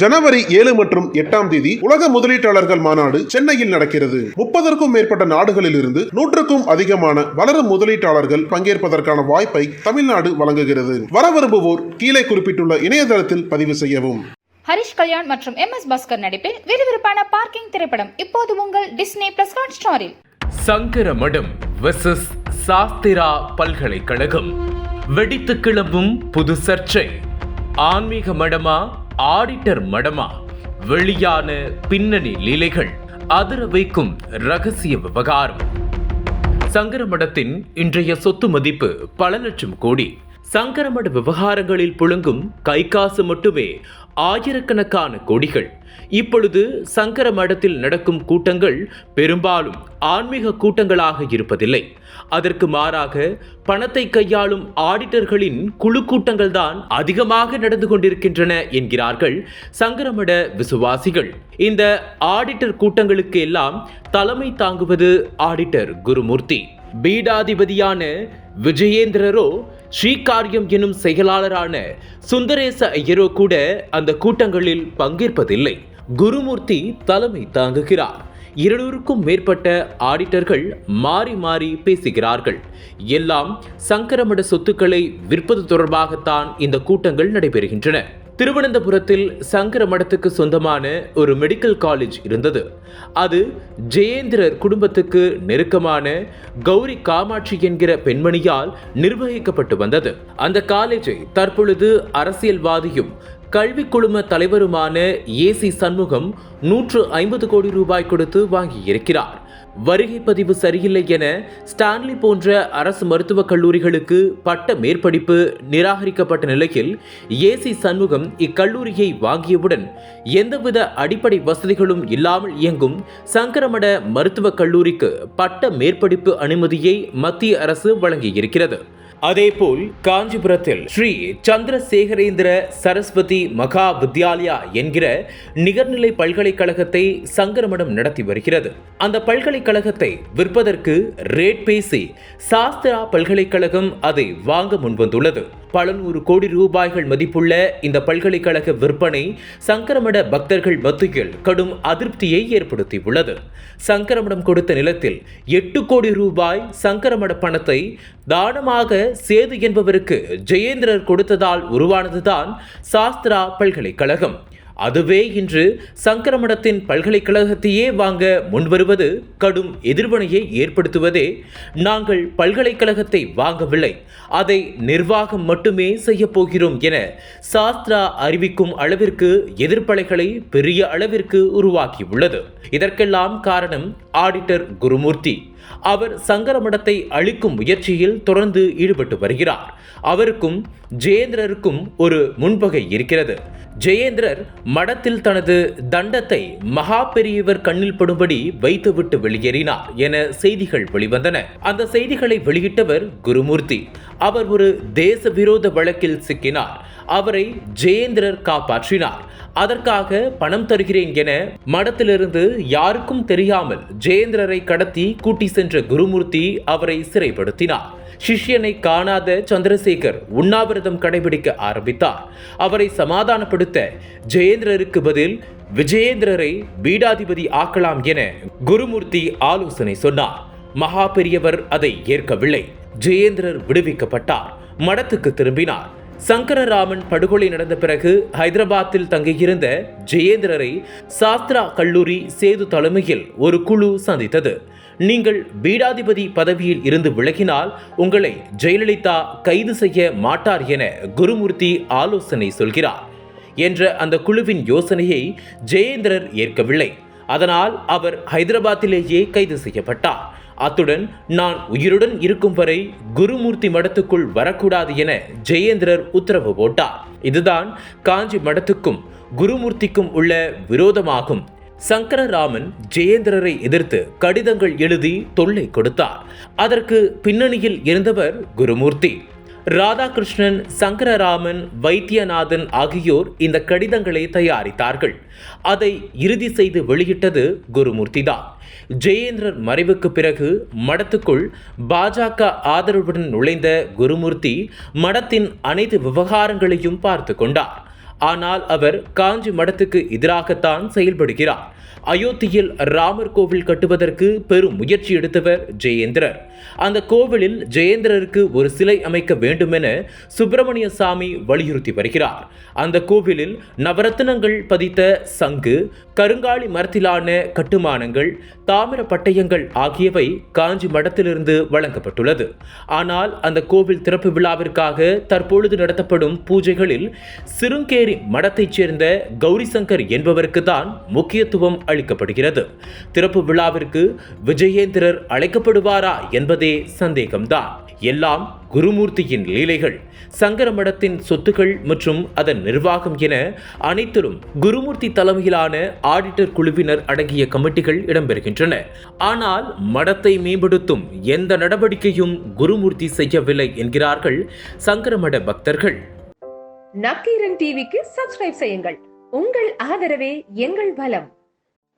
ஜனவரி ஏழு மற்றும் எட்டாம் தேதி உலக முதலீட்டாளர்கள் மாநாடு சென்னையில் நடக்கிறது. முப்பதற்கும் மேற்பட்ட நாடுகளில் இருந்து நூற்றுக்கும் அதிகமான வளரும் முதலீட்டாளர்கள் பங்கேற்பதற்கான வாய்ப்பை தமிழ்நாடு வழங்குகிறது. வர விரும்புவோர் கீழே குறிப்பிட்டுள்ள இணையதளத்தில் பதிவு செய்யவும். ஹரிஷ் கல்யாண் மற்றும் எம் எஸ் பாஸ்கர் நடிப்பில் விறுவிறுப்பான பார்க்கிங் திரைப்படம் இப்போது உங்கள் டிஸ்னி பிளஸ் ஹாட் ஸ்டாரில். சங்கரமடம் வெர்சஸ் சாஸ்திரா பல்கலைக்கழகம். வெடித்து கிளம்பும் புது சர்ச்சை. ஆன்மீக மடமா ஆடிட்டர் மடமா வெளியான பின்னணி லீலைகள் அதிர வைக்கும் ரகசிய விவகாரம். சங்கரமடத்தின் இன்றைய சொத்து மதிப்பு பல லட்சம் கோடி. சங்கரமட விவகாரங்களில் புழுங்கும் கை காசு மட்டுமே ஆயிரக்கணக்கான கொடிகள். இப்பொழுது சங்கர மடத்தில் நடக்கும் கூட்டங்கள் பெரும்பாலும் ஆன்மீக கூட்டங்களாக இருப்பதில்லை. அதற்கு மாறாக பணத்தை கையாளும் ஆடிட்டர்களின் குழு கூட்டங்கள் தான் அதிகமாக நடந்து கொண்டிருக்கின்றன என்கிறார்கள் சங்கரமட விசுவாசிகள். இந்த ஆடிட்டர் கூட்டங்களுக்கு எல்லாம் தலைமை தாங்குவது ஆடிட்டர் குருமூர்த்தி. பீடாதிபதியான விஜயேந்திரரோ ஸ்ரீகாரியம் எனும் செயலாளரான சுந்தரேச ஐயரோ கூட அந்த கூட்டங்களில் பங்கேற்பதில்லை. குருமூர்த்தி தலைமை தாங்குகிறார். இருநூறுக்கும் மேற்பட்ட ஆடிட்டர்கள் மாறி மாறி பேசுகிறார்கள். எல்லாம் சங்கரமட சொத்துக்களை விற்பது தொடர்பாகத்தான் இந்த கூட்டங்கள் நடைபெறுகின்றன. திருவனந்தபுரத்தில் சங்கர மடத்துக்கு சொந்தமான ஒரு மெடிக்கல் காலேஜ் இருந்தது. அது ஜெயேந்திரர் குடும்பத்துக்கு நெருக்கமான கௌரி காமாட்சி என்கிற பெண்மணியால் நிர்வகிக்கப்பட்டு வந்தது. அந்த காலேஜை தற்பொழுது அரசியல்வாதியும் கல்வி குழும தலைவருமான ஏசி சண்முகம் நூற்று ஐம்பது கோடி ரூபாய் கொடுத்து வாங்கியிருக்கிறார். வருகை பதிவு சரியில்லை என ஸ்டான்லி போன்ற அரசு மருத்துவக் கல்லூரிகளுக்கு பட்ட மேற்படிப்பு நிராகரிக்கப்பட்ட நிலையில் ஏசி சண்முகம் இக்கல்லூரியை வாங்கியவுடன் எந்தவித அடிப்படை வசதிகளும் இல்லாமல் இயங்கும் சங்கரமட மருத்துவக் கல்லூரிக்கு பட்ட மேற்படிப்பு அனுமதியை மத்திய அரசு வழங்கியிருக்கிறது. அதேபோல் காஞ்சிபுரத்தில் ஸ்ரீ சந்திரசேகரேந்திர சரஸ்வதி மகா வித்யாலயா என்கிற நிகர்நிலை பல்கலைக்கழகத்தை சங்கரமடம் நடத்தி வருகிறது. அந்த பல்கலைக்கழகத்தை விற்பதற்கு ரேட் பேசி சாஸ்திரா பல்கலைக்கழகம் அதை வாங்க முன்வந்துள்ளது. பல நூறு கோடி ரூபாய்கள் மதிப்புள்ள இந்த பல்கலைக்கழக விற்பனை சங்கரமட பக்தர்கள் மத்தியில் கடும் அதிருப்தியை ஏற்படுத்தியுள்ளது. சங்கரமடம் கொடுத்த நிலத்தில் எட்டு கோடி ரூபாய் சங்கரமட பணத்தை தானமாக சேது என்பவருக்கு ஜெயேந்திரர் கொடுத்ததால் உருவானதுதான் சாஸ்திரா பல்கலைக்கழகம். அதுவே இன்று சங்கரமடத்தின் பல்கலைக்கழகத்தையே வாங்க முன்வருவது கடும் எதிர்வினையை ஏற்படுத்துவதே. நாங்கள் பல்கலைக்கழகத்தை வாங்கவில்லை. அதை நிர்வாகம் மட்டுமே செய்யப்போகிறோம் என சாஸ்திரா அறிவிக்கும் அளவிற்கு எதிர்ப்பலைகளை பெரிய அளவிற்கு உருவாக்கியுள்ளது. இதற்கெல்லாம் காரணம் ஆடிட்டர் குருமூர்த்தி. அவர் சங்கரமடத்தை அழிக்கும் முயற்சியில் தொடர்ந்து ஈடுபட்டு வருகிறார். அவருக்கும் ஜெயேந்திரருக்கும் ஒரு முன்பகை இருக்கிறது. ஜெயேந்திரர் மடத்தில் தனது தண்டத்தை மகா பெரியவர் கண்ணில் படும்படி வைத்துவிட்டு வெளியேறினார் என செய்திகள் வெளிவந்தன. அந்த செய்திகளை வெளியிட்டவர் குருமூர்த்தி. அவர் ஒரு தேச விரோத வழக்கில் சிக்கினார். அவரை ஜெயேந்திரர் காப்பாற்றினார். அதற்காக பணம் தருகிறேன் என மடத்திலிருந்து யாருக்கும் தெரியாமல் ஜெயேந்திரரை கடத்தி கூட்டி சென்ற குருமூர்த்தி அவரை சிறைப்படுத்தினார். சிஷ்யனை காணாத சந்திரசேகர் உண்ணாவிரதம் கடைபிடிக்க ஆரம்பித்தார். அவரை சமாதானப்படுத்த ஜெயேந்திரருக்கு பதில் விஜயேந்திரரை பீடாதிபதி ஆக்கலாம் என குருமூர்த்தி ஆலோசனை சொன்னார். மகா பெரியவர் அதை ஏற்கவில்லை. ஜெயேந்திரர் விடுவிக்கப்பட்டார். மடத்துக்கு திரும்பினார். சங்கரராமன் படுகொலை நடந்த பிறகு ஹைதராபாத்தில் தங்கியிருந்த ஜெயேந்திரரை சாஸ்திரா கல்லூரி சேது தலைமையில் ஒரு குழு சந்தித்தது. நீங்கள் பீடாதிபதி பதவியில் இருந்து விலகினால் உங்களை ஜெயலலிதா கைது செய்ய மாட்டார் என குருமூர்த்தி ஆலோசனை சொல்கிறார் என்ற அந்த குழுவின் யோசனையை ஜெயேந்திரர் ஏற்கவில்லை. அதனால் அவர் ஹைதராபாத்திலேயே கைது செய்யப்பட்டார். அத்துடன் நான் உயிருடன் இருக்கும் வரை குருமூர்த்தி மடத்துக்குள் வரக்கூடாது என ஜெயேந்திரர் உத்தரவு போட்டார். இதுதான் காஞ்சி மடத்துக்கும் குருமூர்த்திக்கும் உள்ள விரோதமாகும். சங்கரராமன் ஜெயேந்திரரை எதிர்த்து கடிதங்கள் எழுதி தொல்லை கொடுத்தார். அதற்கு பின்னணியில் இருந்தவர் குருமூர்த்தி. ராதாகிருஷ்ணன் சங்கரராமன் வைத்தியநாதன் ஆகியோர் இந்த கடிதங்களை தயாரித்தார்கள். அதை இறுதி செய்து வெளியிட்டது குருமூர்த்தி தான். ஜெயேந்திரர் மறைவுக்கு பிறகு மடத்துக்குள் பாஜக ஆதரவுடன் நுழைந்த குருமூர்த்தி மடத்தின் அனைத்து விவகாரங்களையும் பார்த்து கொண்டார். ஆனால் அவர் காஞ்சி மடத்துக்கு எதிராகத்தான் செயல்படுகிறார். அயோத்தியில் ராமர் கோவில் கட்டுவதற்கு பெரும் முயற்சி எடுத்தவர் ஜெயேந்திரர். அந்த கோவிலில் ஜெயேந்திரருக்கு ஒரு சிலை அமைக்க வேண்டுமென சுப்பிரமணிய சாமி வலியுறுத்தி வருகிறார். அந்த கோவிலில் நவரத்தினங்கள் பதித்த சங்கு கருங்காலி மரத்திலான கட்டுமானங்கள் தாமிர பட்டயங்கள் ஆகியவை காஞ்சி மடத்திலிருந்து வழங்கப்பட்டுள்ளது. ஆனால் அந்த கோவில் திறப்பு விழாவிற்காக தற்பொழுது நடத்தப்படும் பூஜைகளில் சிறுங்கேரி மடத்தைச் சேர்ந்த கௌரி சங்கர் என்பவருக்கு தான் முக்கியத்துவம் அளிக்கப்படுகிறது. திறப்பு விழாவிற்கு விஜயேந்திரர் அழைக்கப்படுவாரா என்பதே சந்தேகம்தான் எல்லாம் குருமூர்த்தியின் லீலைகள் சங்கர மடத்தின் சொத்துக்கள் மற்றும் அதன் நிர்வாகம் என அனைத்திலும் குருமூர்த்தி தலைமையிலான ஆடிட்டர் குழுவினர் அடங்கிய கமிட்டிகள் இடம்பெறுகின்றன. ஆனால் மடத்தை மேம்படுத்தும் எந்த நடவடிக்கையும் குருமூர்த்தி செய்யவில்லை என்கிறார்கள் சங்கரமட பக்தர்கள். நக்கீரன் டிவிக்கு சப்ஸ்கிரைப் செய்யுங்கள். உங்கள் ஆதரவே எங்கள் பலம்.